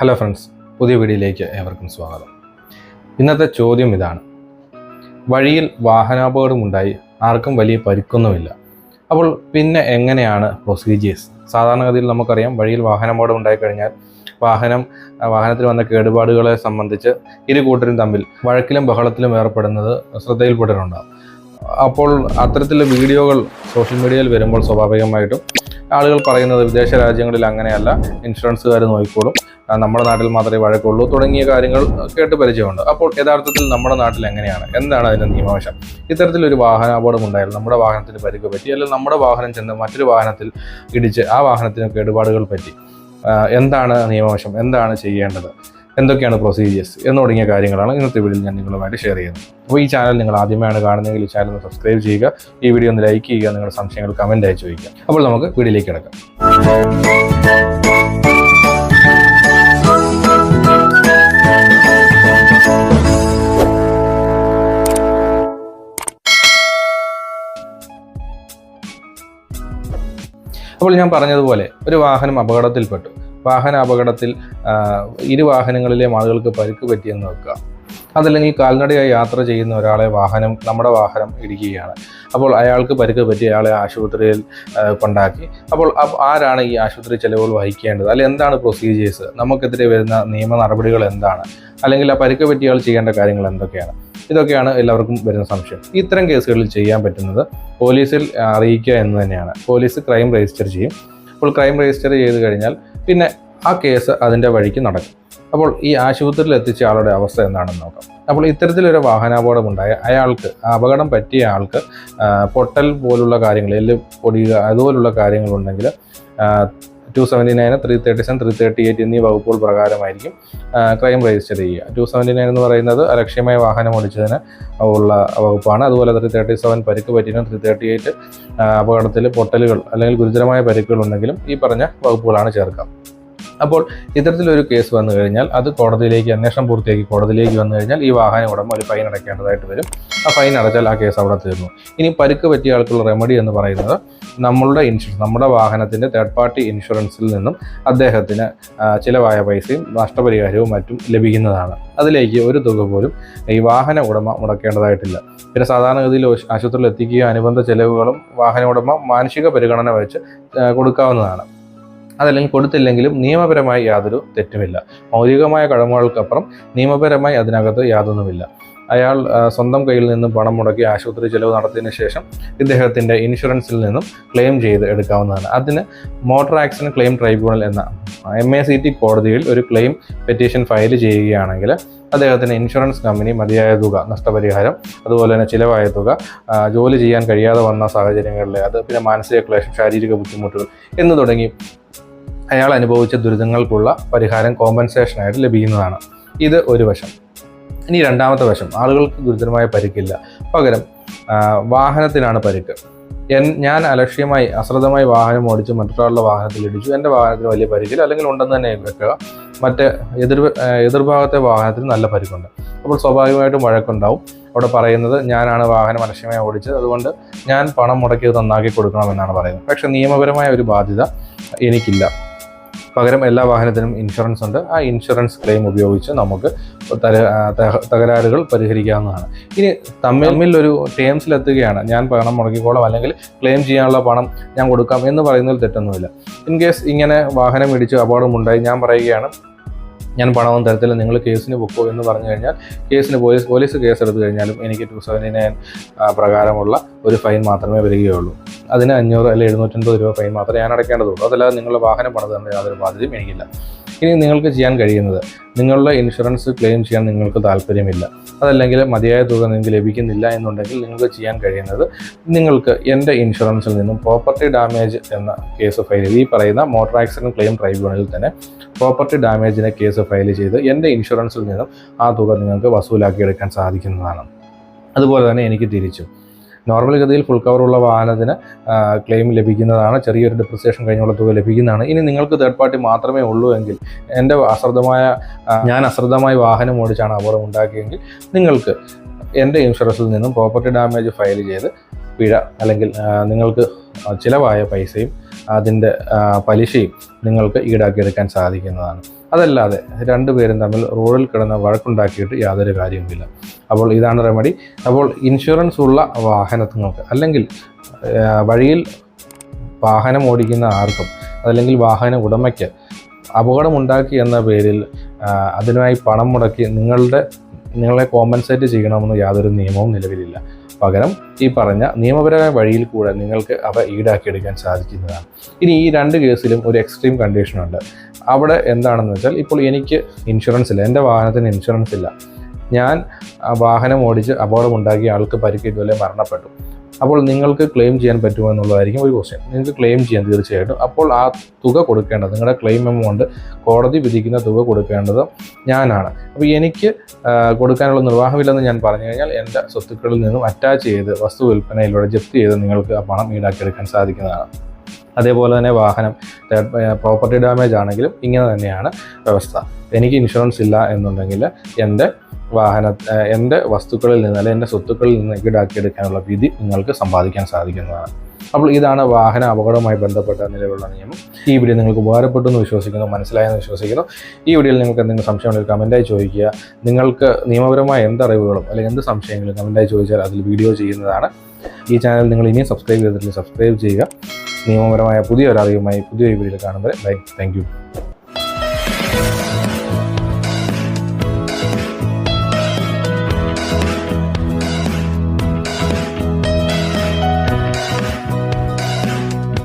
Hello friends പുതിയ വീഡിയോയിലേക്ക് ഏവർക്കും സ്വാഗതം. ഇന്നത്തെ ചോദ്യം ഇതാണ്. വഴിയിൽ വാഹനാപകടമുണ്ടായി ആർക്കും വലിയ പരിക്കൊന്നുമില്ല. അപ്പോൾ പിന്നെ എങ്ങനെയാണ് പ്രൊസീജിയേഴ്സ് സാധാരണഗതിയിൽ നമുക്കറിയാം വഴിയിൽ വാഹനാപകടം ഉണ്ടായിക്കഴിഞ്ഞാൽ വാഹനം വാഹനത്തിൽ വന്ന കേടുപാടുകളെ സംബന്ധിച്ച് ഇരു കൂട്ടരും തമ്മിൽ വഴക്കിലും ബഹളത്തിലും ഏർപ്പെടുന്നത് ശ്രദ്ധയിൽപ്പെട്ടിട്ടുണ്ടാകും അപ്പോൾ അത്തരത്തിലുള്ള വീഡിയോകൾ സോഷ്യൽ മീഡിയയിൽ വരുമ്പോൾ സ്വാഭാവികമായിട്ടും ആളുകൾ പറയുന്നത് വിദേശ രാജ്യങ്ങളിൽ അങ്ങനെയല്ല. ഇൻഷുറൻസുകാർ നോക്കിക്കോളും. നമ്മുടെ നാട്ടിൽ മാത്രമേ വഴക്കുള്ളൂ. തുടങ്ങിയ കാര്യങ്ങൾ കേട്ട് പരിചയമുണ്ട്. അപ്പോൾ യഥാർത്ഥത്തിൽ നമ്മുടെ നാട്ടിൽ എങ്ങനെയാണ്? എന്താണ് അതിന്റെ നിയമവശം? ഇത്തരത്തിലൊരു വാഹന അപകടം ഉണ്ടായാലും നമ്മുടെ വാഹനത്തിന് പരിക്ക് പറ്റി അല്ലെങ്കിൽ നമ്മുടെ വാഹനം ചെന്ന് മറ്റൊരു വാഹനത്തിൽ ഇടിച്ച് ആ വാഹനത്തിന് കേടുപാടുകൾ പറ്റി എന്താണ് നിയമവശം? എന്താണ് ചെയ്യേണ്ടത്? എന്തൊക്കെയാണ് പ്രൊസീജിയേഴ്സ് എന്ന് തുടങ്ങിയ കാര്യങ്ങളാണ് ഇന്നത്തെ വീഡിയോയിൽ ഞാൻ നിങ്ങളുമായിട്ട് ഷെയർ ചെയ്യുന്നത്. അപ്പോൾ ഈ ചാനൽ നിങ്ങൾ ആദ്യമായാണ് കാണുന്നതെങ്കിൽ ഈ ചാനൽ ഒന്ന് സബ്സ്ക്രൈബ് ചെയ്യുക. ഈ വീഡിയോ ഒന്ന് ലൈക്ക് ചെയ്യുക. നിങ്ങളുടെ സംശയങ്ങൾ കമന്റ് ആയി ചോദിക്കുക. അപ്പോൾ നമുക്ക് വീഡിയോയിലേക്ക് കിടക്കാം. അപ്പോൾ ഞാൻ പറഞ്ഞതുപോലെ ഒരു വാഹനം അപകടത്തിൽപ്പെട്ടു. വാഹന അപകടത്തിൽ ആ, ഇരു വാഹനങ്ങളിലെയും ആളുകൾക്ക് പരുക്ക് പറ്റിയെന്ന് വെക്കുക. അതല്ലെങ്കിൽ കാൽനടയായി യാത്ര ചെയ്യുന്ന ഒരാളെ വാഹനം നമ്മുടെ വാഹനം ഇടിക്കുകയാണ്. അപ്പോൾ അയാൾക്ക് പരുക്ക് പറ്റി അയാളെ ആശുപത്രിയിൽ കൊണ്ടാക്കി. അപ്പോൾ ആരാണ് ഈ ആശുപത്രി ചെലവുകൾ വഹിക്കേണ്ടത്? അല്ലെങ്കിൽ എന്താണ് പ്രൊസീജിയേഴ്സ് നമുക്കെതിരെ വരുന്ന നിയമ നടപടികൾ എന്താണ്? അല്ലെങ്കിൽ ആ പരുക്ക് പറ്റിയ ആൾ ചെയ്യേണ്ട കാര്യങ്ങൾ എന്തൊക്കെയാണ്? ഇതൊക്കെയാണ് എല്ലാവർക്കും വരുന്ന സംശയം. ഇത്തരം കേസുകളിൽ ചെയ്യാൻ പറ്റുന്നത് പോലീസിൽ അറിയിക്കുക എന്ന് തന്നെയാണ്. പോലീസ് ക്രൈം രജിസ്റ്റർ ചെയ്യും. അപ്പോൾ ക്രൈം രജിസ്റ്റർ ചെയ്ത് കഴിഞ്ഞാൽ പിന്നെ ആ കേസ് അതിന്റെ വഴിക്ക് നടക്കും. അപ്പോൾ ഈ ആശുപത്രിയിൽ എത്തിച്ച ആളുടെ അവസ്ഥ എന്താണെന്ന് നോക്കാം. അപ്പോൾ ഇത്തരത്തിലൊരു വാഹനാപകടം ഉണ്ടായ അയാൾക്ക് അപകടം പറ്റിയ ആൾക്ക് പൊട്ടൽ പോലുള്ള കാര്യങ്ങൾ എല്ല് പൊടിയുക അതുപോലുള്ള കാര്യങ്ങളുണ്ടെങ്കിൽ two seventy nine three thirty seven three thirty eight എന്നീ വകുപ്പുകൾ പ്രകാരമായിരിക്കും ക്രൈം രജിസ്റ്റർ ചെയ്യുക. ടു സെവന്റി നയൻ എന്ന് പറയുന്നത് അലക്ഷ്യമായ വാഹനം ഓടിച്ചതിന് ഉള്ള വകുപ്പാണ്. അതുപോലെ ത്രീ തേർട്ടി സെവൻ പരിക്ക് പറ്റിയതിനും ത്രീ തേർട്ടി എയ്റ്റ് അപകടത്തിൽ പൊട്ടലുകൾ അല്ലെങ്കിൽ ഗുരുതരമായ പരിക്കുകൾ ഉണ്ടെങ്കിലും ഈ പറഞ്ഞ വകുപ്പുകളാണ് ചേർക്കുക. അപ്പോൾ ഇത്തരത്തിലൊരു കേസ് വന്നു കഴിഞ്ഞാൽ അത് കോടതിയിലേക്ക് അന്വേഷണം പൂർത്തിയാക്കി കോടതിയിലേക്ക് വന്നു കഴിഞ്ഞാൽ ഈ വാഹന ഉടമ ഒരു ഫൈൻ അടയ്ക്കേണ്ടതായിട്ട് വരും. ആ ഫൈൻ അടച്ചാൽ ആ കേസ് അവിടെ തീർന്നു. ഇനി പരുക്ക് പറ്റിയ ആൾക്കുള്ള റെമഡി എന്ന് പറയുന്നത് നമ്മളുടെ ഇൻഷുറൻസ് നമ്മുടെ വാഹനത്തിന്റെ തേർഡ് പാർട്ടി ഇൻഷുറൻസിൽ നിന്നും അദ്ദേഹത്തിന് ചിലവായ പൈസയും നഷ്ടപരിഹാരവും മറ്റും ലഭിക്കുന്നതാണ്. അതിലേക്ക് ഒരു തുക പോലും ഈ വാഹന ഉടമ മുടക്കേണ്ടതായിട്ടില്ല. പിന്നെ സാധാരണഗതിയിൽ ആശുപത്രിയിൽ എത്തിക്കുക അനുബന്ധ ചെലവുകളും വാഹന ഉടമ മാനസിക പരിഗണന വെച്ച് കൊടുക്കാവുന്നതാണ്. അതല്ലെങ്കിൽ കൊടുത്തില്ലെങ്കിലും നിയമപരമായി യാതൊരു തെറ്റുമില്ല. മൗലികമായ കടമകൾക്കപ്പുറം നിയമപരമായി അതിനകത്ത് യാതൊന്നുമില്ല. അയാൾ സ്വന്തം കയ്യിൽ നിന്നും പണം മുടക്കി ആശുപത്രി ചെലവ് നടത്തിയതിനു ശേഷം ഇദ്ദേഹത്തിന്റെ ഇൻഷുറൻസിൽ നിന്നും ക്ലെയിം ചെയ്ത് എടുക്കാവുന്നതാണ്. അതിന് മോട്ടോർ ആക്സിഡന്റ് ക്ലെയിം ട്രൈബ്യൂണൽ എന്ന എം എ സി ടി കോടതിയിൽ ഒരു ക്ലെയിം പെറ്റീഷൻ ഫയൽ ചെയ്യുകയാണെങ്കിൽ അദ്ദേഹത്തിന് ഇൻഷുറൻസ് കമ്പനി മതിയായ തുക നഷ്ടപരിഹാരം അതുപോലെ തന്നെ ചിലവായ തുക ജോലി ചെയ്യാൻ കഴിയാതെ വന്ന സാഹചര്യങ്ങളിൽ അത് പിന്നെ മാനസിക ക്ലേശം ശാരീരിക ബുദ്ധിമുട്ടുകൾ എന്ന് തുടങ്ങി അയാൾ അനുഭവിച്ച ദുരിതങ്ങൾക്കുള്ള പരിഹാരം കോമ്പൻസേഷനായിട്ട് ലഭിക്കുന്നതാണ്. ഇത് ഒരു വശം. ഇനി രണ്ടാമത്തെ വശം. ആളുകൾക്ക് ഗുരുതരമായ പരിക്കില്ല. പകരം വാഹനത്തിനാണ് പരിക്ക്. എൻ ഞാൻ അലക്ഷ്യമായി അശ്രദ്ധമായി വാഹനം ഓടിച്ച് മറ്റൊരാളുടെ വാഹനത്തിൽ ഇടിച്ചു. എന്റെ വാഹനത്തിന് വലിയ പരിക്കില്ല. അല്ലെങ്കിൽ ഉണ്ടെന്ന് തന്നെ വെക്കുക മറ്റേ എതിർ എതിർഭാഗത്തെ വാഹനത്തിന് നല്ല പരിക്കുണ്ട്. അപ്പോൾ സ്വാഭാവികമായിട്ടും വഴക്കുണ്ടാവും. അവിടെ പറയുന്നത് ഞാനാണ് വാഹനം അലക്ഷ്യമായി ഓടിച്ചത്. അതുകൊണ്ട് ഞാൻ പണം മുടക്കിയത് നന്നാക്കി കൊടുക്കണമെന്നാണ് പറയുന്നത്. പക്ഷേ നിയമപരമായ ഒരു ബാധ്യത എനിക്കില്ല. പകരം എല്ലാ വാഹനത്തിനും ഇൻഷുറൻസ് ഉണ്ട്. ആ ഇൻഷുറൻസ് ക്ലെയിം ഉപയോഗിച്ച് നമുക്ക് തകരാറുകൾ പരിഹരിക്കാവുന്നതാണ്. ഇനി തമ്മിൽ ഒരു ടേംസിലെത്തുകയാണ് ഞാൻ പണം മുടക്കിക്കോളാം അല്ലെങ്കിൽ ക്ലെയിം ചെയ്യാനുള്ള പണം ഞാൻ കൊടുക്കാം എന്ന് പറയുന്നതിൽ തെറ്റൊന്നുമില്ല. ഇൻ കേസ് ഇങ്ങനെ വാഹനം ഇടിച്ച് അപകടമുണ്ടായി ഞാൻ പറയുകയാണ് ഞാൻ പണമൊന്നും തരത്തില്ല നിങ്ങൾ കേസിന് പൊക്കോ എന്ന് പറഞ്ഞു കഴിഞ്ഞാൽ കേസിന് പോലീസ് പോലീസ് കേസ് എടുത്തു കഴിഞ്ഞാലും എനിക്ക് ടു സെവന്റി നയൻ പ്രകാരമുള്ള ഒരു ഫൈൻ മാത്രമേ വരികയുള്ളൂ. അതിന് അഞ്ഞൂറ് അല്ലെങ്കിൽ എഴുന്നൂറ്റൻപത് രൂപ ഫൈൻ മാത്രമേ ഞാൻ അടയ്ക്കേണ്ടതുള്ളൂ. അതല്ലാതെ നിങ്ങളുടെ വാഹനം പണിത് തന്നെ യാതൊരു ബാധ്യതയും എനിക്കില്ല. ഇനി നിങ്ങൾക്ക് ചെയ്യാൻ കഴിയുന്നത് നിങ്ങളുടെ ഇൻഷുറൻസ് ക്ലെയിം ചെയ്യാൻ നിങ്ങൾക്ക് താല്പര്യമില്ല. അതല്ലെങ്കിൽ മതിയായ തുക നിങ്ങൾക്ക് ലഭിക്കുന്നില്ല എന്നുണ്ടെങ്കിൽ നിങ്ങൾക്ക് ചെയ്യാൻ കഴിയുന്നത് നിങ്ങൾക്ക് എന്റെ ഇൻഷുറൻസിൽ നിന്നും പ്രോപ്പർട്ടി ഡാമേജ് എന്ന കേസ് ഫയൽ ഈ പറയുന്ന മോട്ടോർ ആക്സിഡന്റ് ക്ലെയിം ട്രൈബ്യൂണലിൽ തന്നെ പ്രോപ്പർട്ടി ഡാമേജിനെ കേസ് ഫയൽ ചെയ്ത് എന്റെ ഇൻഷുറൻസിൽ നിന്നും ആ തുക നിങ്ങൾക്ക് വസൂലാക്കിയെടുക്കാൻ സാധിക്കുന്നതാണ്. അതുപോലെ തന്നെ എനിക്ക് തിരിച്ചു. നോർമൽ ഗതിയിൽ ഫുൾ കവറുള്ള വാഹനത്തിന് ക്ലെയിം ലഭിക്കുന്നതാണ്. ചെറിയൊരു ഡിപ്രിസിയേഷൻ കഴിഞ്ഞുള്ള തുക ലഭിക്കുന്നതാണ്. ഇനി നിങ്ങൾക്ക് തേർഡ് പാർട്ടി മാത്രമേ ഉള്ളൂ എങ്കിൽ എന്റെ അശ്രദ്ധമായ ഞാൻ അശ്രദ്ധമായി വാഹനം ഓടിച്ചാണ് അപകടം ഉണ്ടാക്കിയെങ്കിൽ നിങ്ങൾക്ക് എന്റെ ഇൻഷുറൻസിൽ നിന്നും പ്രോപ്പർട്ടി ഡാമേജ് ഫയൽ ചെയ്ത് പിഴ അല്ലെങ്കിൽ നിങ്ങൾക്ക് ചിലവായ പൈസയും അതിന്റെ പലിശയും നിങ്ങൾക്ക് ഈടാക്കിയെടുക്കാൻ സാധിക്കുന്നതാണ്. അതല്ലാതെ രണ്ടുപേരും തമ്മിൽ റോഡിൽ കിടന്ന വഴക്കുണ്ടാക്കിയിട്ട് യാതൊരു കാര്യവുമില്ല. അപ്പോൾ ഇതാണ് റെമഡി അപ്പോൾ ഇൻഷുറൻസ് ഉള്ള വാഹനങ്ങൾക്ക് അല്ലെങ്കിൽ വഴിയിൽ വാഹനം ഓടിക്കുന്ന ആർക്കും അതല്ലെങ്കിൽ വാഹന ഉടമയ്ക്ക് അപകടമുണ്ടാക്കി എന്ന പേരിൽ അതിനായി പണം മുടക്കി നിങ്ങളുടെ നിങ്ങളെ കോമ്പൻസേറ്റ് ചെയ്യണമെന്ന് യാതൊരു നിയമവും നിലവിലില്ല. പകരം ഈ പറഞ്ഞ നിയമപരമായ വഴിയിൽ കൂടെ നിങ്ങൾക്ക് അവ ഈടാക്കിയെടുക്കാൻ സാധിക്കുന്നതാണ്. ഇനി ഈ രണ്ട് കേസിലും ഒരു എക്സ്ട്രീം കണ്ടീഷനുണ്ട് അവിടെ എന്താണെന്ന് വെച്ചാൽ ഇപ്പോൾ എനിക്ക് ഇൻഷുറൻസ് ഇല്ല. എന്റെ വാഹനത്തിന് ഇൻഷുറൻസ് ഇല്ല. ഞാൻ വാഹനം ഓടിച്ച് അപകടമുണ്ടാക്കിയ ആൾക്ക് പരിക്കേറ്റു അല്ലെങ്കിൽ മരണപ്പെട്ടു. അപ്പോൾ നിങ്ങൾക്ക് ക്ലെയിം ചെയ്യാൻ പറ്റുമോ എന്നുള്ളതായിരിക്കും ഒരു ക്വസ്റ്റ്യൻ നിങ്ങൾക്ക് ക്ലെയിം ചെയ്യാൻ തീർച്ചയായിട്ടും. അപ്പോൾ ആ തുക കൊടുക്കേണ്ടത് നിങ്ങളുടെ ക്ലെയിം എമൗണ്ട് കോടതി വിധിക്കുന്ന തുക കൊടുക്കേണ്ടത് ഞാനാണ്. അപ്പോൾ എനിക്ക് കൊടുക്കാനുള്ള നിർവാഹമില്ലെന്ന് ഞാൻ പറഞ്ഞു കഴിഞ്ഞാൽ എന്റെ സ്വത്തുക്കളിൽ നിന്നും അറ്റാച്ച് ചെയ്ത് വസ്തു വിൽപ്പനയിലൂടെ ജപ്തി ചെയ്ത് നിങ്ങൾക്ക് ആ പണം ഈടാക്കിയെടുക്കാൻ സാധിക്കുന്നതാണ്. അതേപോലെ തന്നെ വാഹനം പ്രോപ്പർട്ടി ഡാമേജ് ആണെങ്കിലും ഇങ്ങനെ തന്നെയാണ് വ്യവസ്ഥ. എനിക്ക് ഇൻഷുറൻസ് ഇല്ല എന്നുണ്ടെങ്കിൽ എന്റെ വാഹന എന്റെ വസ്തുക്കളിൽ നിന്ന് അല്ലെങ്കിൽ എന്റെ സ്വത്തുക്കളിൽ നിന്ന് ഈടാക്കിയെടുക്കാനുള്ള വിധി നിങ്ങൾക്ക് സമ്പാദിക്കാൻ സാധിക്കുന്നതാണ്. അപ്പോൾ ഇതാണ് വാഹന അപകടവുമായി ബന്ധപ്പെട്ട നിലവിലുള്ള നിയമം. ഈ വീഡിയോ നിങ്ങൾക്ക് ഉപകാരപ്പെട്ടു എന്ന് വിശ്വസിക്കുന്നു മനസ്സിലായെന്ന് വിശ്വസിക്കുന്നു. ഈ വീഡിയോയിൽ നിങ്ങൾക്ക് എന്തെങ്കിലും സംശയമുണ്ടെങ്കിൽ കമന്റായി ചോദിക്കുക. നിങ്ങൾക്ക് നിയമപരമായ എന്തറിവുകളും അല്ലെങ്കിൽ എന്ത് സംശയങ്ങളും കമന്റായി ചോദിച്ചാൽ അതിൽ വീഡിയോ ചെയ്യുന്നതാണ്. ഈ ചാനൽ നിങ്ങൾ ഇനിയും സബ്സ്ക്രൈബ് ചെയ്തിട്ടില്ല സബ്സ്ക്രൈബ് ചെയ്യുക. നിയമപരമായ പുതിയൊരു അറിവുമായി പുതിയ വീഡിയോയിൽ കാണുമ്പോൾ ലൈക്ക് താങ്ക്